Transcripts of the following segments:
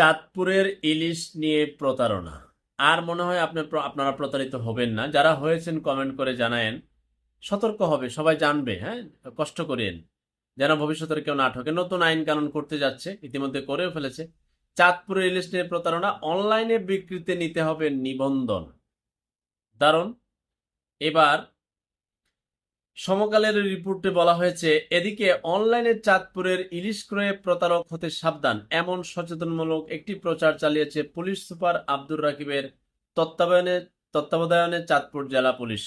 চাঁদপুরের ইলিশ নিয়ে প্রতারণা। আর মনে হয় আপনি আপনারা প্রতারিত হবেন না। যারা হয়েছেন কমেন্ট করে জানায়েন। সতর্ক হবে, সবাই জানবে হ্যাঁ? কষ্ট করেন যেন ভবিষ্যতের কেউ না ঠকে। নতুন আইন কানুন করতে যাচ্ছে, ইতিমধ্যে করেও ফেলেছে। চাঁদপুরের ইলিশ নিয়ে প্রতারণা, অনলাইনে বিক্রিতে নিতে হবে নিবন্ধন। দারুণ। এবার সমকালের রিপোর্টে বলা হয়েছে, এদিকে অনলাইনে চাঁদপুরের ইলিশ ক্রয়ে প্রতারক হতে সাবধান। এমন সচেতনমূলক একটি প্রচার চালিয়েছে পুলিশ সুপার আব্দুর রাকিবের তত্ত্বাবধানে তত্ত্বাবধানে চাঁদপুর জেলা পুলিশ।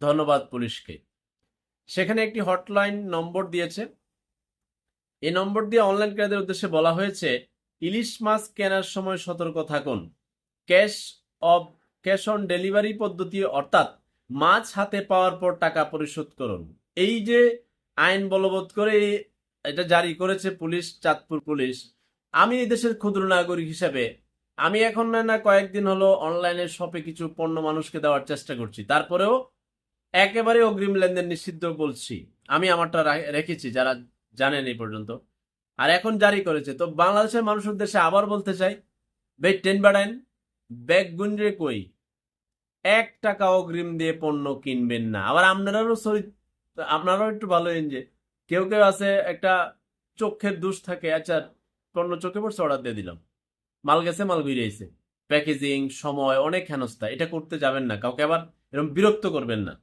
ধন্যবাদ পুলিশকে। সেখানে একটি হটলাইন নম্বর দিয়েছে। এই নম্বর দিয়ে অনলাইন ক্রেতাদের উদ্দেশ্যে বলা হয়েছে, ইলিশ মাছ কেনার সময় সতর্ক থাকুন। Cash on, cash on delivery পদ্ধতি অর্থাৎ মাছ হাতে পাওয়ার পর টাকা পরিশোধ করুন। এই যে আইন বলবৎ করে এটা জারি করেছে পুলিশ, চাঁদপুর পুলিশ, আমি এই দেশের ক্ষুদ্র নাগরিক হিসেবে, আমি এখন না না কয়েকদিন হলো অনলাইনে শপে কিছু পণ্য মানুষকে দেওয়ার চেষ্টা করছি। তারপরেও একেবারে অগ্রিম লেনদেন নিষিদ্ধ বলছি। আমি আমারটা রেখেছি, যারা জানেন এই পর্যন্ত। আর এখন জারি করেছে। তো বাংলাদেশের মানুষের দেশে আবার বলতে চাই বে টেন বাড়াইন ব্যাগ গুঞ্জে কই? এক টাকা অগ্রিম দিয়ে পণ্য কিনবেন না। আবার আপনারাও আপনারাও একটু ভালো যে, কেউ কেউ আছে একটা চোখের দোষ থাকে আচ্ছা পণ্য চোখে পড়ছে, অর্ডার দিয়ে দিলাম। মাল গেছে, মাল বেরিয়েছে প্যাকেজিং, সময়, অনেক হেনস্থা, এটা করতে যাবেন না, কাউকে আবার এরকম বিরক্ত করবেন না।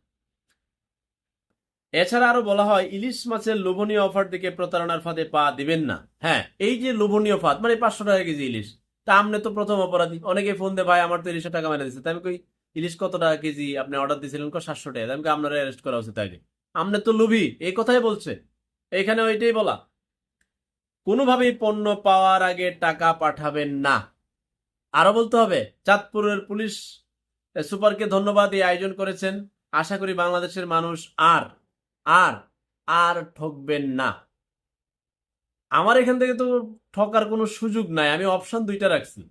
এছাড়া আরও বলা হয়, ইলিশ মাছের লোভনীয় অফার দিকে প্রতারণার ফাঁদে পা দিবেন না। হ্যাঁ এই যে লোভনীয় ফাঁদ মানে পাঁচশো টাকা কেজি ইলিশ, তা আপনি তো প্রথম অপরাধী অনেকে ফোন দে ভাই, আমার তো ইলিশের টাকা মেরে দিচ্ছে তাই আমি কই ইলিশ কত টাকা কেজি? আপনি অর্ডার দিয়েছিলেন সাতশো টাকা। আমি আপনারা অ্যারেস্ট করা উচিত আগে আপনি তো লোভী এই কথাই বলছে। এখানে ওইটাই বলা। কোনোভাবেই পণ্য পাওয়ার আগে টাকা পাঠাবেন না। আরও বলতে হবে, চাঁদপুরের পুলিশ সুপারকে ধন্যবাদ এই আয়োজন করেছেন। আশা করি বাংলাদেশের মানুষ আর আর আর ঠকবেন না। আমার এখান থেকে তো ঠকার কোনো সুযোগ নাই। আমি অপশন দুইটা রাখছি।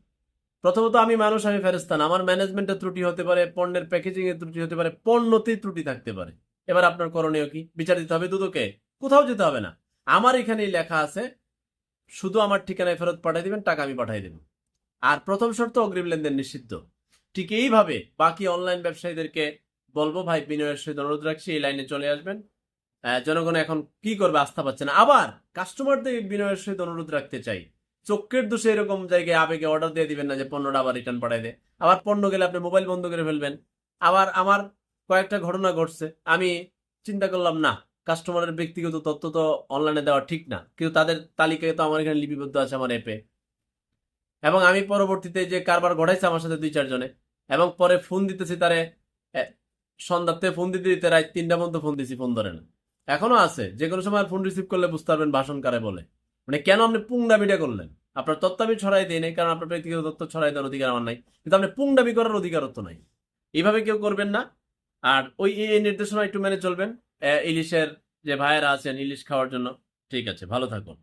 প্রথমত আমি মানুষ, আমি ফেরস্তান আমার ম্যানেজমেন্টের ত্রুটি হতে পারে, পণ্যের প্যাকেজিং এর ত্রুটি হতে পারে, পণ্যতেই ত্রুটি থাকতে পারে। এবার আপনার করণীয় কি? বিচার দিতে হবে দুদকে। কোথাও যেতে হবে না। আমার এখানেই লেখা আছে, শুধু আমার ঠিকানায় ফেরত পাঠিয়ে দিবেন, টাকা আমি পাঠিয়ে দেব। আর প্রথম শর্ত, অগ্রিম লেনদেন নিষিদ্ধ। ঠিক এইভাবে বাকি অনলাইন ব্যবসায়ীদেরকে বলব, ভাই বিনয়ের সহিত অনুরোধ রাখছি, এই লাইনে চলে আসবেন। জনগণ এখন কি করবে, আস্থা পাচ্ছে না। আবার কাস্টমারদের বিনয়ের সহিত অনুরোধ রাখতে চাই। চোখের দোষে এরকম জায়গায় আবেগে অর্ডার দিয়ে দিবেন না যে পণ্যটা আবার রিটার্ন পাঠাই দেয় আবার পণ্য গেলে আপনি মোবাইল বন্ধ করে ফেলবেন। আবার আমার কয়েকটা ঘটনা ঘটছে। আমি চিন্তা করলাম, না কাস্টমারের ব্যক্তিগত তথ্য তো অনলাইনে দেওয়া ঠিক না। কিন্তু তাদের তালিকায় তো আমার এখানে লিপিবদ্ধ আছে আমার অ্যাপে এবং আমি পরবর্তীতে যে কারবার ঘটাইছে আমার সাথে দুই, চারজনে, এবং পরে ফোন দিতেছি তারে সন্ধ্যাতে ফোন দিতে দিতে রাত তিনটা পর্যন্ত ফোন দিছি ফোন ধরে না। এখনও আছে যে কোনো সময় ফোন রিসিভ করলে বুঝতে পারবেন ভাষণ কারে বলে। মানে কেন আপনি পুংডাবিটা করলেন? আপনার তথ্য আমি ছড়াই দিই নাই, কারণ আপনার ব্যক্তিগত তত্ত্ব ছড়াই দেওয়ার অধিকার আমার নাই। কিন্তু আপনি পুং দাবি করার অধিকারও তো নাই। এইভাবে কেউ করবেন না। আর ওই এই নির্দেশনা একটু মেনে চলবেন। ইলিশের যে ভাইয়েরা আছেন, ইলিশ খাওয়ার জন্য। ঠিক আছে, ভালো থাকুন।